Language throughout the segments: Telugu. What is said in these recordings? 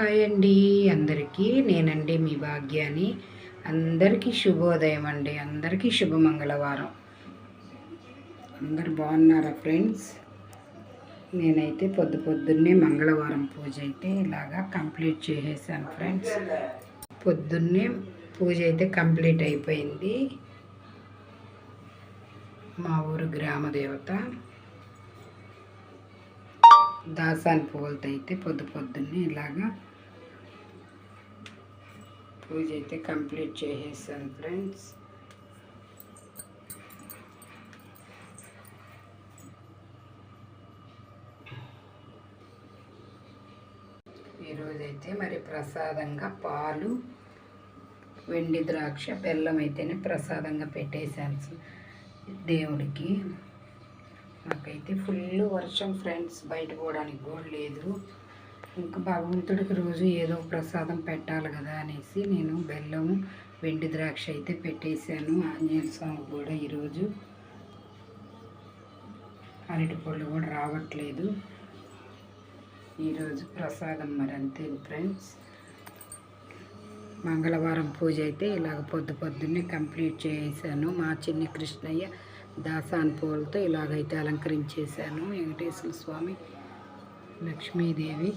హాయ్ అండి అందరికీ నేనండి మీ భాగ్యాని. అందరికీ శుభోదయం అండి అందరికీ శుభ మంగళవారం. అందరు బాగున్నారా ఫ్రెండ్స్? నేనైతే పొద్దు పొద్దున్నే మంగళవారం పూజ అయితే ఇలాగా కంప్లీట్ చేసేసాను ఫ్రెండ్స్. పొద్దున్నే పూజ అయితే కంప్లీట్ అయిపోయింది. మా ఊరు గ్రామ దేవత దాసాని పువ్వులతో అయితే పొద్దు పొద్దున్నే ఇలాగా పూజ అయితే కంప్లీట్ చేసేసాను ఫ్రెండ్స్. ఈరోజైతే మరి ప్రసాదంగా పాలు వెండి ద్రాక్ష బెల్లం అయితేనే ప్రసాదంగా పెట్టేశాను దేవుడికి. నాకైతే ఫుల్ వర్షం ఫ్రెండ్స్ బయట పోవడానికి కూడా లేదు. ఇంకా భగవంతుడికి రోజు ఏదో ప్రసాదం పెట్టాలి కదా అనేసి నేను బెల్లం వెండి ద్రాక్ష అయితే పెట్టేశాను. ఆంజనేయ స్వామి కూడా ఈరోజు అరటి పళ్ళు కూడా రావట్లేదు. ఈరోజు ప్రసాదం మరి అంతే ఫ్రెండ్స్. మంగళవారం పూజ అయితే ఇలాగ పొద్దు పొద్దున్నే కంప్లీట్ చేశాను. మా చిన్ని కృష్ణయ్య దాసాన్ పూలతో ఇలాగైతే అలంకరించేశాను. వెంకటేశ్వర స్వామి లక్ష్మీదేవి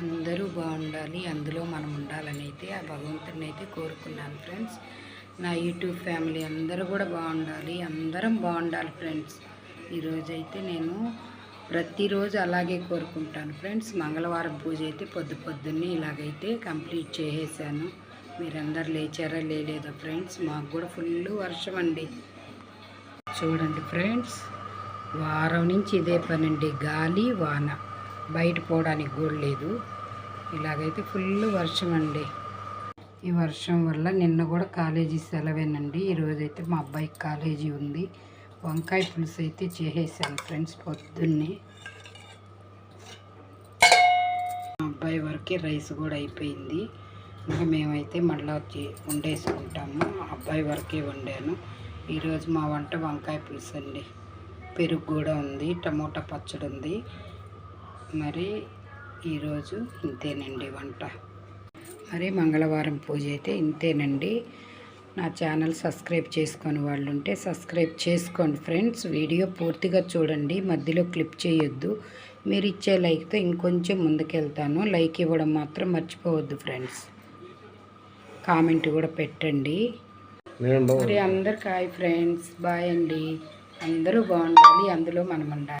అందరూ బాగుండాలి అందులో మనం ఉండాలని అయితే ఆ భగవంతుని అయితే కోరుకున్నాను ఫ్రెండ్స్. నా యూట్యూబ్ ఫ్యామిలీ అందరూ కూడా బాగుండాలి అందరం బాగుండాలి ఫ్రెండ్స్. ఈరోజైతే నేను ప్రతిరోజు అలాగే కోరుకుంటాను ఫ్రెండ్స్. మంగళవారం పూజ అయితే పొద్దు పొద్దున్నే ఇలాగైతే కంప్లీట్ చేసేసాను. మీరందరు లేచారా లేలేదా ఫ్రెండ్స్? మాకు కూడా ఫుల్ వర్షం అండి. చూడండి ఫ్రెండ్స్ వారం నుంచి ఇదే పనండి. గాలి వాన. బయట పోవడానికి కూడా లేదు. ఇలాగైతే ఫుల్ వర్షం అండి ఈ వర్షం వల్ల నిన్న కూడా కాలేజీ సెలవేనండి. ఈరోజైతే మా అబ్బాయికి కాలేజీ ఉంది. వంకాయ పులుసు అయితే చేసేసాను ఫ్రెండ్స్ పొద్దున్నే. మా అబ్బాయి వరకే రైస్ కూడా అయిపోయింది. ఇంకా మేమైతే మళ్ళీ వచ్చి వండేసుకుంటాము. అబ్బాయి వరకే వండాను. ఈరోజు మా వంట వంకాయ పులుసు అండి పెరుగు కూడా ఉంది టమోటా పచ్చడి ఉంది. మరి ఈరోజు ఇంతేనండి వంట. మరి మంగళవారం పూజ అయితే ఇంతేనండి. నా ఛానల్ సబ్స్క్రైబ్ చేసుకొని వాళ్ళు ఉంటే సబ్స్క్రైబ్ చేసుకోండి ఫ్రెండ్స్. వీడియో పూర్తిగా చూడండి మధ్యలో క్లిప్ చేయొద్దు. మీరు ఇచ్చే లైక్తో ఇంకొంచెం ముందుకెళ్తాను. లైక్ ఇవ్వడం మాత్రం మర్చిపోవద్దు ఫ్రెండ్స్. కామెంట్ కూడా పెట్టండి. మరి అందరికి హాయ్ ఫ్రెండ్స్. బాయ్ అండి. అందరూ బాగుండాలి. అందులో మనం ఉండాలి.